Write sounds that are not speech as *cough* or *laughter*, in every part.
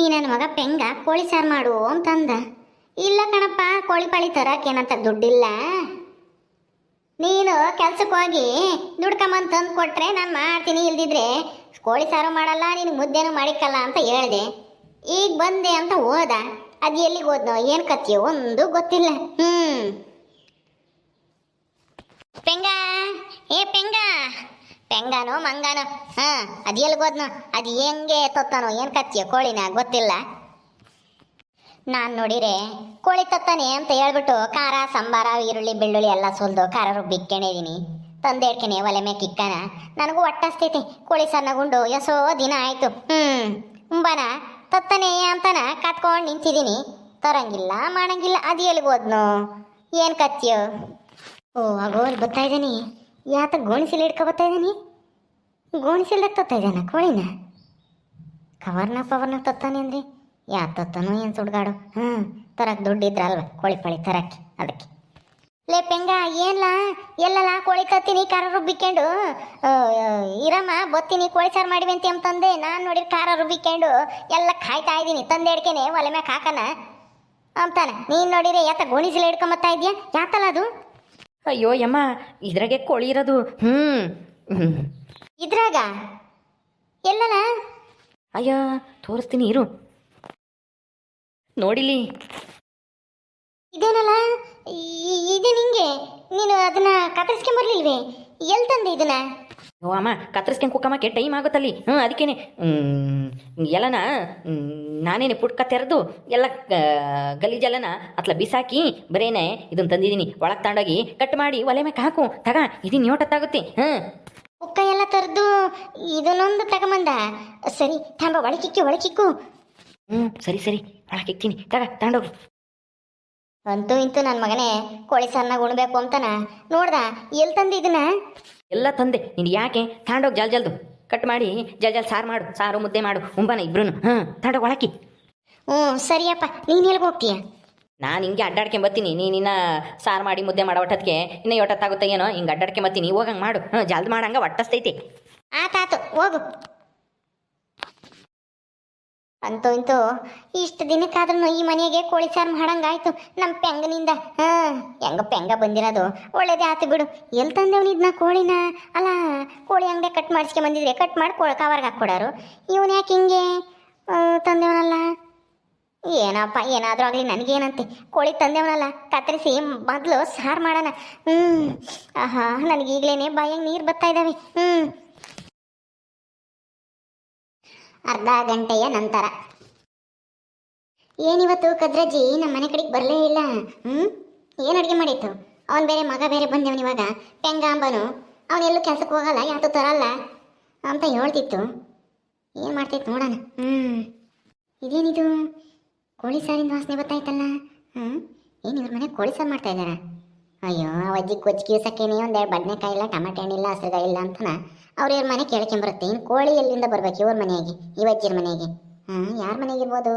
ಈ ನನ್ನ ಮಗ ಪೆಂಗ ಕೋಳಿ ಸಾರು ಮಾಡು ಅಂತಂದ. ಇಲ್ಲ ಕಣಪ್ಪ, ಕೋಳಿ ಪಾಳಿ ತರಕೇನಂತ ದುಡ್ಡಿಲ್ಲ. ನೀನು ಕೆಲ್ಸಕ್ಕೆ ಹೋಗಿ ದುಡ್ಕೊಂಬಂದು ತಂದು ಕೊಟ್ಟರೆ ನಾನು ಮಾಡ್ತೀನಿ, ಇಲ್ದಿದ್ರೆ ಕೋಳಿ ಸಾರು ಮಾಡಲ್ಲ, ನೀನು ಮುದ್ದೆನೂ ಮಾಡಿಕ್ಕಲ್ಲ ಅಂತ ಹೇಳಿದೆ. ಈಗ ಬಂದೆ ಅಂತ ಹೋದ. ಅದು ಎಲ್ಲಿಗೆ ಹೋದ್ನೋ, ಏನು ಕತ್ತಿಯೋ ಒಂದು ಗೊತ್ತಿಲ್ಲ. ಹ್ಞೂ ಪೆಂಗ, ಏ ಪೆಂಗ. ಪೆಂಗಾನೋ ಮಂಗಾನೋ? ಹಾ, ಅದು ಎಲ್ಗೋದ್ನೋ ಅದು ಹೆಂಗೆ ತೊತ್ತಾನೋ, ಏನು ಕತ್ತಿಯೋ ಕೋಳಿನ ಗೊತ್ತಿಲ್ಲ. ನಾನು ನೋಡಿರೆ, ಕೋಳಿ ತತ್ತಾನೆ ಅಂತ ಹೇಳ್ಬಿಟ್ಟು ಖಾರ, ಸಂಬಾರ, ಈರುಳ್ಳಿ, ಬೆಳ್ಳುಳ್ಳಿ ಎಲ್ಲ ಸುಲ್ದು ಖಾರ ರುಬ್ಬಿಕ್ಕೊಂಡಿದೀನಿ ತಂದೇಡ್ಕೆನೆ ಒಲೆ ಮೇಲೆ ಕಿಕ್ಕನ. ನನಗೂ ಒಟ್ಟಸ್ತೈತಿ ಕೋಳಿ ಸಣ್ಣಗುಂಡು ಎಸೋ ದಿನ ಆಯಿತು. ಹ್ಞೂ ಉಂಬನ ತತ್ತಾನೆ ಅಂತನ ಕಾತ್ಕೊಂಡು ನಿಂತಿದ್ದೀನಿ ತರಂಗಿಲ್ಲ, ಮಾಡಂಗಿಲ್ಲ, ಅದು ಎಲ್ಗೋದ್ನು ಏನು ಕತ್ತಿಯೋ? ಓ ಅಗೋಲ್ ಬರ್ತಾ ಇದ್ದೀನಿ ಯಾತ ಗೋಣಿಸಿಲಿ ಹಿಡ್ಕೊ ಬರ್ತಾ ಇದ್ದಾನೆ ಗೋಣಿಸಿಲ್ದಾಗ ತತ್ತಾ ಇದ್ದಾನ ಕೋಳಿನ? ಕವರ್ನ ಪವರ್ನ ತತ್ತಾನೆ ಅಂದ್ರಿ. ಯಾ ತತ್ತನೋ ಏನು ಸುಡ್ಗಾಡು? ಹ್ಞೂ ತರಕ್ಕೆ ದುಡ್ಡಿದ್ರಲ್ವ ಕೋಳಿ ಪಳಿ ತರಕ್ಕೆ, ಅದಕ್ಕೆ. ಲೇ ಪೆಂಗ, ಏನ್ಲ? ಎಲ್ಲಲ್ಲ ಕೋಳಿ ತತ್ತೀನಿ, ಖಾರ ರುಬ್ಬಿಕೊಂಡು. ಇರಮ್ಮ, ಬತ್ತೀನಿ, ಕೋಳಿ ಸಾರು ಮಾಡಿವಿ ಅಂತ ಅಂತಂದೆ. ನಾನು ನೋಡಿ ಖಾರ ರುಬ್ಬಿಕೊಂಡು, ಎಲ್ಲ ಕಾಯ್ತಾ ಇದ್ದೀನಿ ತಂದೆ ಹಿಡ್ಕೇನೆ ಒಲೆ ಮ್ಯಾಗ ಹಾಕನ. ಅಂತಾನೆ, ನೀನು ನೋಡಿರಿ ಯಾತ ಗೋಣಿಸಿಲ ಹಿಡ್ಕೊಂಬತ್ತಾ ಇದೆಯಾ? ಯಾತಲ್ಲ ಅದು? ಅಯ್ಯೋ ಯಮ್ಮ, ಇದ್ರಾಗೆ ಕೋಳಿ ಇರೋದು ಹ್ಞೂ ಇದ್ರಾಗ? ಎಲ್ಲನ? ಅಯ್ಯ ತೋರಿಸ್ತೀನಿ ಇರು. ನೋಡಿಲಿ. ಇದೇನಲ್ಲ? ಇದು ನಿಂಗೆ? ನೀನು ಅದನ್ನ ಕತ್ತರಿಸ್ಕೊಂಬರ್ಲಿಲ್ವೇ ಎಲ್ಲಿ ತಂದೆ ಇದನ್ನ? ಓ ಅಮ್ಮ ಕತ್ತರಿಸ್ಕೊಂಡು ಕುಕ್ಕಮ್ಮಕ್ಕೆ ಟೈಮ್ ಆಗುತ್ತಲ್ಲಿ. ಹ್ಞೂ ಅದಕ್ಕೇನೆ. ಎಲ್ಲನ ನಾನೇನೆ ಪುಟ್ಕ ತೆರೆದು ಎಲ್ಲ ಗಲೀಜಲ್ಲನ ಅತ್ಲ ಬಿಸಾಕಿ ಬರೇನೆ ಇದನ್ನ ತಂದಿದ್ದೀನಿ. ಒಳಗೆ ತಗೊಂಡೋಗಿ ಕಟ್ ಮಾಡಿ ಒಲೆ ಮ್ಯಾಕೆ ಹಾಕು. ತಗ ಇದೀನಿ ಯೋಟತ್ತಾಗುತ್ತೆ ಹ್ಞೂ ಉಕ್ಕ ಎಲ್ಲ ತರದು ಇದನ್ನೊಂದು ತಗೊಂಬಂದ. ಸರಿ ತಾಂಬ ಒಳಕಿಕ್ಕಿ ಒಳಕಿಕ್ಕು ಹ್ಞೂ ಸರಿ ಸರಿ. ಒಳಕಿಕ್ತೀನಿ ತಗ ತಗೊಂಡೋಗು ಅಂತೂ ಇಂತೂ ನನ್ನ ಮಗನೇ ಕೋಳಿ ಸಾರನ್ನ ಉಣ್ಬೇಕು ಅಂತಾನ. ನೋಡ್ದ ಎಲ್ಲಿ ತಂದೆ ಇದನ್ನ? ಎಲ್ಲ ತಂದೆ. ನೀನು ಯಾಕೆ? ತಗೊಂಡೋಗಿ ಜಲ್ ಜಲ್ದು. ಕಟ್ ಮಾಡಿ ಜಲ್ ಜಲ್ ಸಾರು ಮಾಡು. ಸಾರು ಮುದ್ದೆ ಮಾಡು. ಉಂಬನ ಇಬ್ರು ಹ್ಞೂ ತಗೊಂಡೋಗಿ ಒಳಕಿ ಹ್ಞೂ ಸರಿಯಪ್ಪ. ನೀನು ಎಲ್ಲಿಗೆ ಹೋಗ್ತೀಯ? ನಾನು ಹಿಂಗೆ ಅಡ್ಡಾಡ್ಕೊಂಬತ್ತೀನಿ ನೀನು ನೀನಿನ್ನ ಸಾರು ಮಾಡಿ ಮುದ್ದೆ ಮಾಡೋ ಒಟ್ಟತ್ಗೆ ಇನ್ನ ಒಟ್ಟತ್ತಾಗುತ್ತೆ ಏನೋ, ಹಿಂಗೆ ಅಡ್ಡಾಡ್ಕೊಂಬತ್ತೀನಿ ಹೋಗಂಗೆ ಮಾಡು. ಹ್ಞೂ ಜಲ್ದಿ ಮಾಡಂಗ ಒಟ್ಟಸ್ತೈತಿ. ಆತಾತು ಹೋಗು. ಅಂತೂ ಇಂತೂ ಇಷ್ಟು ದಿನಕ್ಕಾದ್ರೂ ಈ ಮನೆಗೆ ಕೋಳಿ ಸಾರು ಮಾಡಂಗಾಯ್ತು ನಮ್ಮ ಪೆಂಗನಿಂದ. ಹಾಂ, ಹೆಂಗ ಪೆಂಗ ಬಂದಿರೋದು, ಒಳ್ಳೇದೇ ಆತು ಬಿಡು. ಎಲ್ಲಿ ತಂದೆವ್ನು ಇದನ್ನ ಕೋಳಿನ? ಅಲ್ಲ, ಕೋಳಿ ಅಂಗಡಿ ಕಟ್ ಮಾಡಿಸ್ಕೊಂಬಂದಿದ್ರೆ ಕಟ್ ಮಾಡಿ ಕೋಳಿ ಕವರ್ಗೆ ಹಾಕ್ಕೊಡೋರು. ಇವನು ಯಾಕೆ ಹಿಂಗೆ ತಂದೆವನಲ್ಲ? ಏನಪ್ಪ, ಏನಾದರೂ ಆಗಲಿ, ನನಗೇನಂತೆ? ಕೋಳಿ ತಂದೆವನಲ್ಲ, ಕತ್ತರಿಸಿ ಮೊದಲು ಸಾರು ಮಾಡೋಣ. ಹ್ಞೂ ಆಹಾ ನನಗೆ ಈಗಲೇ ಬಾಯಾಗ ನೀರು ಬರ್ತಾ ಇದ್ದಾವೆ ಹ್ಞೂ ಅರ್ಧ ಗಂಟೆಯ ನಂತರ. ಏನಿವತ್ತು ಕದ್ರಜ್ಜಿ? ನಮ್ಮ ಮನೆ ಕಡೆಗೆ ಬರಲೇ ಇಲ್ಲ. ಹ್ಞೂ ಏನು ಅಡುಗೆ ಮಾಡಿತ್ತು ಅವನು ಬೇರೆ ಮಗ ಬೇರೆ ಬಂದವನು ಇವಾಗ. ಪೆಂಗಾಂಬನು. ಅವನೆಲ್ಲೂ ಕೆಲ್ಸಕ್ಕೆ ಹೋಗಲ್ಲ ಯಾತು ತರಲ್ಲ ಅಂತ ಹೇಳ್ತಿತ್ತು. ಏನು ಮಾಡ್ತೈತೆ ನೋಡೋಣ. ಹ್ಞೂ ಇದೇನಿದು? ಕೋಳಿ ಸಾರಿನ ವಾಸನೆ ಗೊತ್ತಾಯ್ತಲ್ಲ ಹ್ಮ್ ಏನು ಇವ್ರ ಮನೆ ಕೋಳಿ ಸಾರು ಮಾಡ್ತಾ ಇದ್ದಾರಾ ಅಯ್ಯೋ ಅಜ್ಜಿ ಕೊಚ್ಚಿ ಕಿವ್ಸಕ್ಕೇನೆ ಒಂದೆರಡು ಬದನೆಕಾಯಿ ಇಲ್ಲ ಟಮಾಟೆ ಇಲ್ಲ ಹಸಿರುಗಾಯಿ ಇಲ್ಲ ಅಂತನ ಅವ್ರ ಇವ್ರ ಮನೆ ಕೇಳ್ಕೊಂಬರುತ್ತೆ. ಇನ್ನು ಕೋಳಿ ಎಲ್ಲಿಂದ ಬರ್ಬೇಕು ಇವ್ರ ಮನೆಗೆ, ಇವ ಅಜ್ಜಿರ ಮನೆಗೆ? ಹಾಂ, ಯಾರ ಮನೆಗೆ ಇರ್ಬೋದು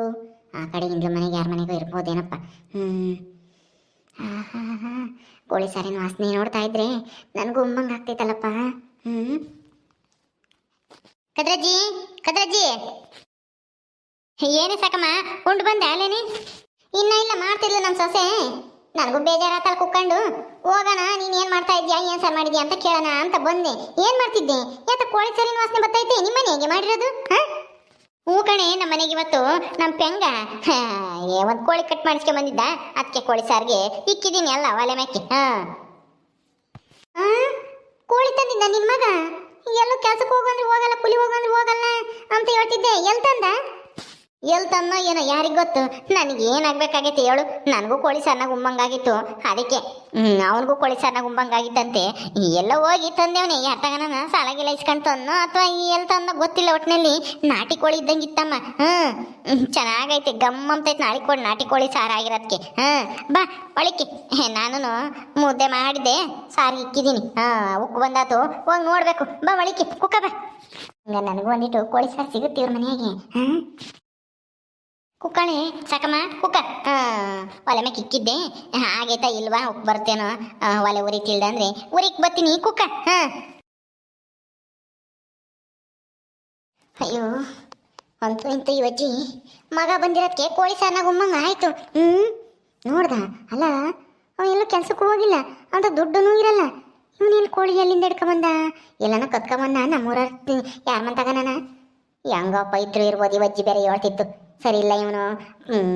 ಆ ಕಡೆ ಇಂದ್ರ ಮನೆಗೆ ಯಾರ ಮನೆಗೂ ಇರ್ಬೋದೇನಪ್ಪ? ಹ್ಞೂ ಆಹಾ ಕೋಳಿ ಸಾರಿನ ವಾಸನೆ ನೋಡ್ತಾ ಇದ್ರೆ ನನಗೂ ಉಮ್ಮಂಗೆ ಆಗ್ತೈತಲ್ಲಪ್ಪ. ಹ್ಞೂ ಕದ್ರಜ್ಜಿ ಕದ್ರಜ್ಜಿ! ಏನೇ ಸಾಕಮ್ಮ? ಉಂಡು ಬಂದೆ ಅಲ್ಲೇನಿ ಇನ್ನ ಇಲ್ಲ ಮಾಡ್ತಿದ್ಲು ನಮ್ಮ ಸೊಸೆ. ನನಗೂ ಬೇಜಾರಾತಲ್ಲಿ ಕುಕ್ಕೊಂಡು. ಹೋಗೋಣ, ನೀನು ಏನು ಮಾಡ್ತಾ ಇದ್ಯಾ, ಏನು ಸರ್ ಮಾಡಿದ್ಯಾ ಅಂತ ಕೇಳೋಣ ಅಂತ ಬಂದೆ. ಏನು ಮಾಡ್ತಿದ್ದೆ? ಯಾತ ಕೋಳಿ ಸರಿನ ವಾಸನೆ ಬರ್ತೈತೆ ನಿಮ್ಮ ಮನೆ ಹೇಗೆ ಮಾಡಿರೋದು? ಹಾಂ? ಹೂ ಕಣೆ ನಮ್ಮ ಮನೆಗೆ ಇವತ್ತು ನಮ್ಮ ಪೆಂಗ. ಏ, ಒಂದು ಕೋಳಿ ಕಟ್ ಮಾಡಿಸ್ಕೊಂಡು ಬಂದಿದ್ದ. ಅದಕ್ಕೆ ಕೋಳಿ ಸಾರಿಗೆ ಇಕ್ಕಿದ್ದೀನಿ ಅಲ್ಲ, ಒಲೆ ಮೇಕೆ. ಹಾಂ? ಕೋಳಿ ತಂದಿದ್ದ ನಿನ್ನ ಮಗ? ಎಲ್ಲೂ ಕೆಲಸಕ್ಕೆ ಹೋಗಂದ್ರೆ ಹೋಗಲ್ಲ, ಕುಲಿ ಹೋಗಂದ್ರೆ ಹೋಗಲ್ಲ ಅಂತ ಹೇಳ್ತಿದ್ದೆ. ಎಲ್ಲಿ ತಂದ? ಎಲ್ ತನ್ನೋ ಏನೋ ಯಾರಿಗೆ ಗೊತ್ತು? ನನಗೆ ಏನಾಗಬೇಕಾಗೈತೆ ಹೇಳು? ನನಗೂ ಕೋಳಿ ಸಾರ್ನಾಗ ಉಮ್ಮಂಗಾಗಿತ್ತು. ಅದಕ್ಕೆ ಅವನಿಗೂ ಕೋಳಿ ಸಾರ್ನಾಗ ಉಮ್ಮಂಗಾಗಿತ್ತಂತೆ. ಎಲ್ಲ ಹೋಗಿ ತಂದೆವನೇ ಯಾತಗನ ಸಾಲ ಗಿಲ ಇಸ್ಕೊಂಡು ಅಥವಾ ಎಲ್ಲಿ ತಂದೋ ಗೊತ್ತಿಲ್ಲ ಒಟ್ಟಿನಲ್ಲಿ ನಾಟಿ ಕೋಳಿ ಇದ್ದಂಗಿತ್ತಮ್ಮ. ಹ್ಞೂ ಚೆನ್ನಾಗೈತೆ, ಗಮ್ ಅಂತೈತೆ ನಾಟಿ ಕೋಳಿ ನಾಟಿ ಕೋಳಿ ಸಾರು ಆಗಿರೋದಕ್ಕೆ ಹ್ಞೂ ಬಾ ಒಳಿಕೆ ನಾನು ಮುದ್ದೆ ಮಾಡಿದೆ, ಸಾರು ಇಕ್ಕಿದ್ದೀನಿ ಹಾಂ ಉಕ್ಕು ಬಂದಾತು. ಹೋಗಿ ನೋಡಬೇಕು. ಬಾ ಒಳಿಕೆ ಕುಕ್ಕ ಬಾ. ನನಗೂ ಒಂದಿಟ್ಟು ಕೋಳಿ ಸಾರು ಸಿಗುತ್ತೆ ಇವ್ರ ಮನೆಯಾಗೆ. ಹ್ಮ್. ಕುಕ್ಕಣೆ, ಸಾಕಮ್ಮ, ಕುಕ್ಕ. ಒಲೆ ಮೇಲೆ ಕಿಕ್ಕಿದ್ದೆ ಆಗೈತಾ ಇಲ್ವಾ ಹೋಗಿ ಬರ್ತೇನೋ. ಒಲೆ ಉರಿ ತಿಳ್ದಂದ್ರೆ ಊರಿಗೆ ಬರ್ತೀನಿ, ಕುಕ್ಕ. ಹಾ. ಅಯ್ಯೋ, ಅಂತೂ ಇಂತೂ ಇವಜ್ಜಿ ಮಗ ಬಂದಿರೋದಕ್ಕೆ ಕೋಳಿ ಸಾರ್ನಾಗ ಉಮ್ಮಂಗ ಆಯ್ತು. ಹ್ಮ್? ನೋಡ್ದ, ಅಲ್ಲ, ಅವ ಎಲ್ಲೂ ಕೆಲ್ಸಕ್ಕೂ ಹೋಗಿಲ್ಲ, ಅಂತ ದುಡ್ಡೂ ಇರಲ್ಲ. ಇವನೇನು ಕೋಳಿ ಎಲ್ಲಿಂದ ಹಿಡ್ಕೊಂಬಂದ? ಎಲ್ಲನ ಕತ್ಕೊಂಬಂದ ನಮ್ಮೂರ ಯಾರ ಮಂತಾಗನ ಹೆಂಗಪ್ಪ ಇದ್ರು ಇರ್ಬೋದು ಇವಜ್ಜಿ ಬೇರೆ ಹೇಳ್ತಿತ್ತು ಸರಿ ಇಲ್ಲ ಇವನು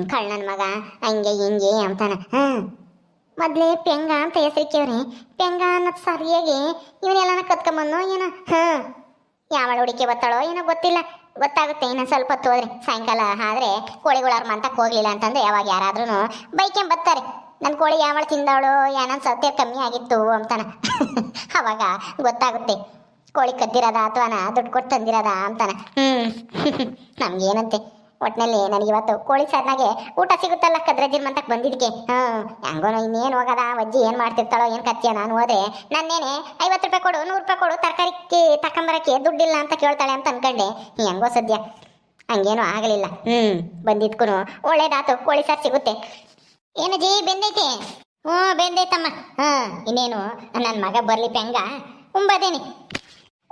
ಕಳ್ಳನ ಮಗ. ಹಂಗೆ, ಹಿಂಗೆ ಅಂತಾನ. ಹಾಂ. ಮೊದ್ಲೇ ಪೆಂಗ ಅಂತ ಹೆಸರಿಕ್ಕೇವ್ರಿ ಪೆಂಗ ಅನ್ನೋದು ಸರಿಯಾಗಿ ಇವನ್ನೆಲ್ಲನ ಕತ್ಕೊಂಬಂದು ಏನೋ. ಹಾಂ. ಯಾವಳ ಹುಡುಕಿ ಬತ್ತಾಳೋ ಏನೋ ಗೊತ್ತಿಲ್ಲ. ಗೊತ್ತಾಗುತ್ತೆ, ಇನ್ನೊಂದು ಸ್ವಲ್ಪ ಹೊತ್ತು ಹೋದ್ರೆ. ಸಾಯಂಕಾಲ ಆದ್ರೆ ಕೋಳಿಗಳವ್ರ ಮಂತಕ್ಕೆ ಹೋಗ್ಲಿಲ್ಲ ಅಂತಂದ್ರೆ ಯಾವಾಗ ಯಾರಾದ್ರೂ ಬೈಕೆ ನನ್ನ ಕೋಳಿ ಯಾವಳ ತಿಂದವಳು ಏನೋ ಸತ್ಯ ಕಮ್ಮಿ ಆಗಿತ್ತು ಅಂತಾನ. *laughs* ಅವಾಗ ಗೊತ್ತಾಗುತ್ತೆ. ಕೋಳಿ ಕದ್ದಿರೋದ ಅಥವಾ ದುಡ್ಡು ಕೊಟ್ಟು ತಂದಿರೋದ ಅಂತಾನ. ಹ್ಮ್. *laughs* ನಮ್ಗೇನಂತೆ. ಒಟ್ನಲ್ಲಿ ನನಗೆ ಇವತ್ತು ಕೋಳಿ ಸಾರ್ನಾಗೆ ಊಟ ಸಿಗುತ್ತಲ್ಲ ಕದ್ರಜಿನ್ ಮಂತಕ್ಕೆ ಬಂದಿದ್ದಕ್ಕೆ ಹ್ಮ್ ಹೆಂಗೋನು ಇನ್ನೇನು ಹೋಗದ? ಅಜ್ಜಿ ಏನು ಮಾಡ್ತಿರ್ತಾಳೋ, ಏನು ಕತ್ತಿಯ ನಾನು ಹೋದ್ರೆ ನನ್ನೇನೆ ಐವತ್ತು ರೂಪಾಯಿ ಕೊಡು, ನೂರು ರೂಪಾಯಿ ಕೊಡು ತರಕಾರಿ ತಕೊಂಬರಕ್ಕೆ ದುಡ್ಡಿಲ್ಲ ಅಂತ ಕೇಳ್ತಾಳೆ ಅಂತ ಅನ್ಕೊಂಡೆ. ಹೆಂಗೋ ಸದ್ಯ? ಹಂಗೇನು ಆಗಲಿಲ್ಲ. ಹ್ಞೂ ಬಂದಿದ್ಕೂ ಒಳ್ಳೇದಾತು, ಕೋಳಿ ಸಾರು ಸಿಗುತ್ತೆ. ಏನಜ್ಜಿ ಬೆಂದೈತೆ? ಹ್ಞೂ, ಬೆಂದೈತಮ್ಮ. ಹಾಂ, ಇನ್ನೇನು, ನನ್ನ ಮಗ ಬರ್ಲಿ ಪೆಂಗ ಉಂಬದೇನಿ.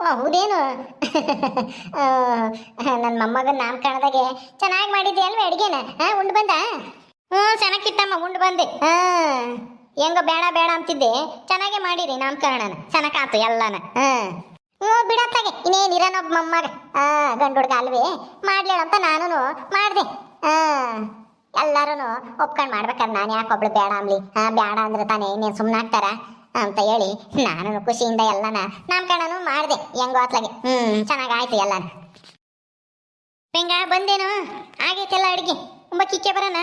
ಓ, ಹೌದೇನು? *laughs* ನನ್ನ ಮೊಮ್ಮಗನ ನಾಮಕರಣದಾಗೆ ಚೆನ್ನಾಗಿ ಮಾಡಿದ್ದೆ ಅಲ್ವೇ ಅಡುಗೆನ? ಹಾ ಉಂಡು ಬಂದ? ಹ್ಞೂ ಚೆನ್ನಾಗಿತ್ತಮ್ಮ ಉಂಡು ಬಂದೆ. ಹಾ ಹೆಂಗೋ ಬೇಡ ಬೇಡ ಅಂತಿದ್ದೆ. ಚೆನ್ನಾಗೇ ಮಾಡಿರಿ ನಾಮಕರಣನ ಚೆನ್ನಾಗಾತು ಎಲ್ಲನ. ಹಾ ಹ್ಞೂ ಬಿಡತ್ತಾಗೆ ಇನ್ನೇನು ಇರೋನೊಬ್ಬ ಮೊಮ್ಮಗ. ಹಾ ಗಂಡು ಹುಡ್ಗ ಅಲ್ವೇ? ಮಾಡ್ಲೇಳ ಅಂತ ನಾನು ಮಾಡಿದೆ. ಹಾ ಎಲ್ಲರೂ ಒಪ್ಕೊಂಡು ಮಾಡ್ಬೇಕಾದ್ರೆ ನಾನು ಯಾಕೆ ಒಬ್ಳು ಬೇಡ ಅಂಬ್ಲಿ? ಹಾ ಬೇಡ ಅಂದ್ರೆ ತಾನೇ, ಇನ್ನೇನು ಸುಮ್ಮನೆ ಆಗ್ತಾರ ಅಂತ ಹೇಳಿ ನಾನು ಖುಷಿಯಿಂದ ಎಲ್ಲನ ನಾಮಕರಣನು ಮಾಡಿದೆ ಹೆಂಗೋ ಅತ್ಲಾಗೆ. ಹ್ಞೂ ಚೆನ್ನಾಗಾಯ್ತು ಎಲ್ಲ ಹೆಂಗ ಬಂದೇನು? ಆಗೈತೆಲ್ಲ ಅಡುಗೆ? ತುಂಬ ಕಿಕ್ಕೆ ಬರನ?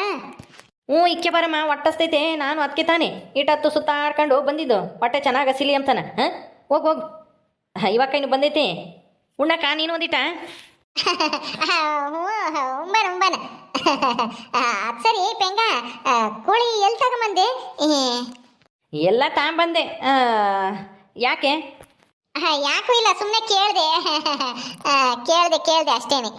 ಹ್ಞೂ ಇಕ್ಕೆ ಬರಮ್ಮ ಹೊಟ್ಟಸ್ತೈತೆ. ನಾನು ಅದಕ್ಕೆ ತಾನೆ. ಇಟ್ಟತ್ತು ಸುತ್ತಾಡ್ಕೊಂಡು ಬಂದಿದ್ದು. ಹೊಟ್ಟೆ ಚೆನ್ನಾಗಿ ಹಸಿಲಿ ಅಂತಾನ ಹಾಂ? ಹೋಗಿ ಇವಾಗ ಇವಾಗ ಇನ್ನು ಬಂದೈತಿ. ಉಣ್ಣಕ್ಕ ನೀನು ಒಂದಿಟ? ಉಂಬನ ಉಂಬನ. ಅದು ಸರಿ ಪೆಂಗ. ಕೋಳಿ ಎಲ್ಲಿ ತಗೊಂಬಂದೆ? ಎಲ್ಲ ತಾಂಬಂದೆ ಆ, ಯಾಕೆ? ಯಾಕೂ ಇಲ್ಲ ಸುಮ್ಮನೆ ಕೇಳಿದೆ. ಕೇಳಿದೆ ಕೇಳಿದೆ ಅಷ್ಟೇನೆ.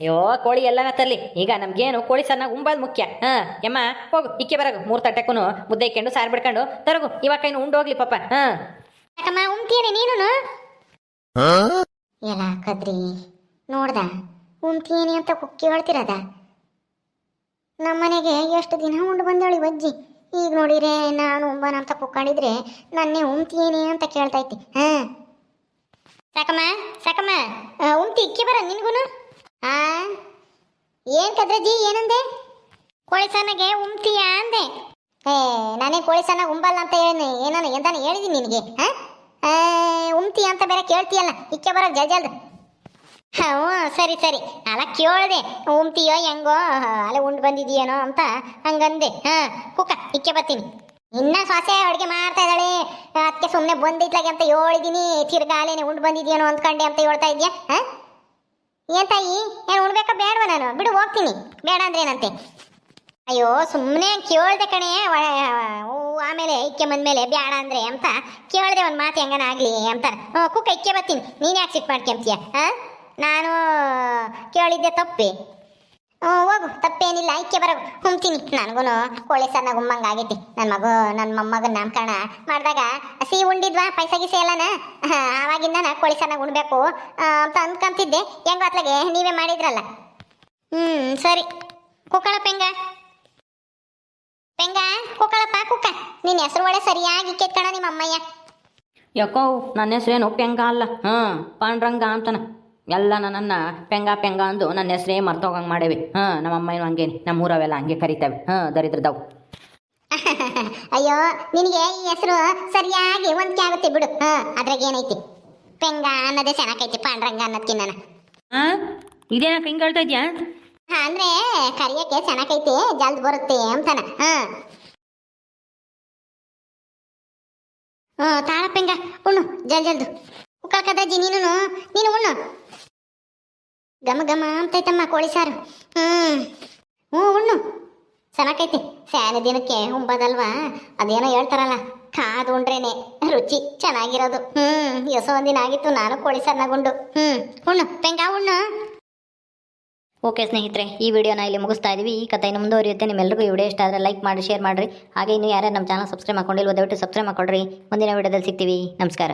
ಅಯ್ಯೋ ಕೋಳಿ ಎಲ್ಲನ ತರಲಿ. ಈಗ ನಮ್ಗೇನು ಕೋಳಿ ಸಣ್ಣ ಉಂಬೋದು ಮುಖ್ಯ. ಹಾಂ ಯಮ್ಮ ಹೋಗು ಇಕ್ಕೆ ಬರಗು. ಮೂರ್ ತಟ್ಟೆಕ್ಕೂ ಮುದ್ದೆ ಇಕ್ಕೊಂಡು ಸಾರು ಬಿಡ್ಕೊಂಡು ತರಗು. ಇವಾಗ ಇನ್ನು ಉಂಡು ಹೋಗ್ಲಿ ಪಾಪ. ಹಾಂ. ಯಾಕಮ್ಮ ಉಮ್ತೀನಿ ನೀನು ಎಲ್ಲ ಕದ್ರಿ ನೋಡ್ದ? ಉಮ್ತೀನಿ ಅಂತ ಕುಕ್ಕಿ ಹೇಳ್ತಿರದ? ನಮ್ಮನೆಗೆ ಎಷ್ಟು ದಿನ ಉಂಡು ಬಂದವಳಿ ಅಜ್ಜಿ ಈಗ ನೋಡಿದ್ರೆ ನಾನು ಉಂಬನ ಅಂತ ಕುಕ್ಕೊಂಡಿದ್ರೆ ನನ್ನೇ ಉಮ್ತೀನಿ ಅಂತ ಕೇಳ್ತೈತಿ ಹಾ. ಸಾಕಮ್ಮ ಸಾಕಮ್ಮ. ಉಮ್ತಿ ಇಕ್ಕಿ ಬರ ನಿನ್ಗುನು? ಆ? ಏನ್ ಕದ್ರಜಿ ಏನಂದೆ? ಕೋಳಿ ಸಣ್ಣಗೆ ಉಮ್ತೀಯ ಅಂದೆ. ಏ ನಾನೇ ಕೋಳಿ ಸಣ್ಣ ಉಂಬಲ್ಲ ಅಂತ ಹೇಳಿ ಏನಾನ ಎಂತಾನೆ ಹೇಳಿದೀನಿ ನಿನಗೆ ಹಾ? ಉಮ್ತಿ ಅಂತ ಬೇರೆ ಕೇಳ್ತೀಯಲ್ಲ. ಇಕ್ಕೆ ಬರ ಜಲ್ ಜಲ್ದು. ಹ್ಞೂ, ಸರಿ ಸರಿ. ಅಲ್ಲ, ಕೇಳಿದೆ ಉಮ್ತೀಯೋ ಹೆಂಗೋ ಅಲ್ಲ, ಉಂಡು ಬಂದಿದೀಯೇನೋ ಅಂತ ಹಂಗಂದೆ. ಹಾ ಕುಕ್ಕ ಇಕ್ಕೆ ಬರ್ತೀನಿ. ಇನ್ನ ಸೊಸೆ ಅಡುಗೆ ಮಾಡ್ತಾ ಇದ್ದಾಳೆ. ಅದಕ್ಕೆ ಸುಮ್ಮನೆ ಬಂದಿದ್ಲಾಗೆ ಅಂತ ಹೇಳಿದೀನಿ. ತಿರ್ಗಾಲೇನೆ ಉಂಡು ಬಂದಿದ್ಯೇನೋ ಅಂದ್ಕೊಂಡೆ ಅಂತ ಹೇಳ್ತಾ ಇದ್ಯಾ? ಹಾಂ? ಏನ್ ತಾಯಿ? ಏನು ಉಣ್ಬೇಕಾ? ಬೇಡವಾ ನಾನು? ಬಿಡು, ಹೋಗ್ತೀನಿ. ಬೇಡ ಅಂದ್ರೆ ಏನಂತೆ ಅಯ್ಯೋ ಸುಮ್ಮನೆ ಕೇಳ್ದೆ ಕಣೆ. ಆಮೇಲೆ ಇಕ್ಕೆ ಬಂದ್ಮೇಲೆ ಬೇಡ ಅಂದ್ರೆ ಅಂತ ಕೇಳಿದೆ ಒಂದು ಮಾತು ಹೆಂಗನ ಆಗ್ಲಿ ಅಂತಾರೆ. ಹ್ಞೂ ಕುಕ್ಕ ಇಕ್ಕೆ ಬರ್ತೀನಿ. ನೀನು ಯಾಕೆ ಸಿಟ್ಟು ಮಾಡ್ಕೊಂತೀಯ? ಹಾ? ನಾನು, ಕೇಳಿದ್ದೆ ತಪ್ಪಿ. ಹೋಗು, ತಪ್ಪೇನಿಲ್ಲ ಐಕ್ಯ ಬರ ಹುಮ್ತೀನಿ. ನನಗೂ ಕೋಳಿ ಸಣ್ಣ ಉಮ್ಮಂಗೆ ಆಗೈತಿ. ನನ್ನ ಮಗು ನನ್ನ ಮೊಮ್ಮಗನ ನಾಮಕರಣ ಮಾಡಿದಾಗ ಸಿ ಉಂಡಿದ್ವಾ, ಪೈಸಾ ಗಿಸೆ ಎಲ್ಲನ? ಆವಾಗಿಂದ ನಾ ಕೋಳಿ ಸರ್ನಾಗ ಉಣ್ಬೇಕು ಅಂತ ಅಂದ್ಕೊಂತಿದ್ದೆ ಹೆಂಗೋ ಅತ್ಲಾಗೆ, ನೀವೇ ಮಾಡಿದ್ರಲ್ಲ. ಹ್ಞೂ, ಸರಿ. ಕುಕ್ಕಳ ಪೆಂಗ. ಪೆಂಗ, ಕುಕ್ಕಳಪ್ಪ, ಕುಕ್ಕ. ನಿನ್ನ ಹೆಸರು ಒಳ್ಳೆ ಸರಿಯಾಗಿ ಕೆತ್ಕಣ ನಿಮ್ಮ ಅಮ್ಮಯ್ಯ ಯಾಕೋ, ನನ್ನ ಹೆಸರೇನು ಪೆಂಗ ಅಲ್ಲ. ಹಾಂ ಪಾಂಡ್ರಂಗ ಅಂತಾನ. ಎಲ್ಲ ನನ್ನ ಪೆಂಗ ಪೆಂಗ ಅಂದು ನನ್ನ ಹೆಸ್ರೇ ಮರ್ತೋಗಂಗೆ ಮಾಡೇವಿ. ಹಾಂ ನಮ್ಮ ಅಮ್ಮನೂ ಹಂಗೇನಿ. ನಮ್ಮ ಊರವೆಲ್ಲ ಹಂಗೆ ಕರಿತೇವೆ. ಹಾಂ ದರಿದ್ರದವು *laughs* ಅಯ್ಯೋ ನಿನಗೆ ಈ ಹೆಸರು ಸರಿಯಾಗಿ ಹೊಂದಿಕೆ ಆಗುತ್ತೆ ಬಿಡು. ಹಾಂ ಅದ್ರಾಗ ಏನೈತಿ? ಪೆಂಗ ಅನ್ನೋದೇ ಚೆನ್ನಾಗೈತಿ ಪಾಂಡ್ರಂಗ ಅನ್ನೋದ್ಕಿನ್ನ ಹಾಂ ಇದೇನ ಹಿಂಗೆ ಹೇಳ್ತಾ ಇದೆಯಾ? ಹಾಂ ಅಂದ್ರೆ ಕರಿಯಕ್ಕೆ ಚೆನ್ನಾಗೈತಿ ಜಲ್ದ್ ಬರುತ್ತೆ ಅಂತಾನ. ಹಾಂ. ಹ್ಞೂ ತಾಳ ಪೆಂಗ ಉಣ್ಣು ಜಲ್ ಜಲ್ದು. ಉಕ್ಕಳ್ಕದಜ್ಜಿ ನೀನು ನೀನು ಉಣ್ಣು. ಗಮ ಗಮ ಅಂತೈತಮ್ಮ ಕೋಳಿ ಸಾರು. ಹ್ಮ್. ಹ್ಞೂ, ಉಣ್ಣು. ಚೆನ್ನಾಗೈತಿ ಸ್ಯಾನ ದಿನಕ್ಕೆ ಉಂಬದಲ್ವಾ? ಅದೇನೋ ಹೇಳ್ತಾರಲ್ಲ, ಕಾದು ಉಂಡ್ರೇನೆ, ರುಚಿ ಚೆನ್ನಾಗಿರೋದು. ಹ್ಮ್ ಎಸೋ ಒಂದಿನ ಆಗಿತ್ತು, ನಾನು ಕೋಳಿ ಸಾರ್ನಾಗ ಉಂಡು. ಹ್ಮ್, ಉಣ್ಣು. ಪೆಂಗ ಉಣ್ಣು. ಓಕೆ ಸ್ನೇಹಿತರೆ, ಈ ವಿಡಿಯೋನ ಇಲ್ಲಿ ಮುಗಿಸ್ತಾ ಇದೀವಿ. ಈ ಕಥೆ ಇನ್ನು ಮುಂದುವರಿಯುತ್ತೆ. ನಿಮ್ಮೆಲ್ಲರಿಗೂ ಈ ವಿಡಿಯೋ ಇಷ್ಟ ಆದರೆ ಲೈಕ್ ಮಾಡಿ, ಶೇರ್ ಮಾಡಿರಿ. ಹಾಗೆ ಇನ್ನು ಯಾರ್ಯಾರು ನಮ್ಮ ಚಾನಲ್ ಸಬ್ಸ್ಕ್ರೈಬ್ ಮಾಡ್ಕೊಂಡಿಲ್ವ, ದಯವಿಟ್ಟು ಸಬ್ಸ್ಕ್ರೈಬ್ ಮಾಡ್ಕೊಳ್ರಿ. ಮುಂದಿನ ವಿಡಿಯೋದಲ್ಲಿ ಸಿಗ್ತೀವಿ. ನಮಸ್ಕಾರ.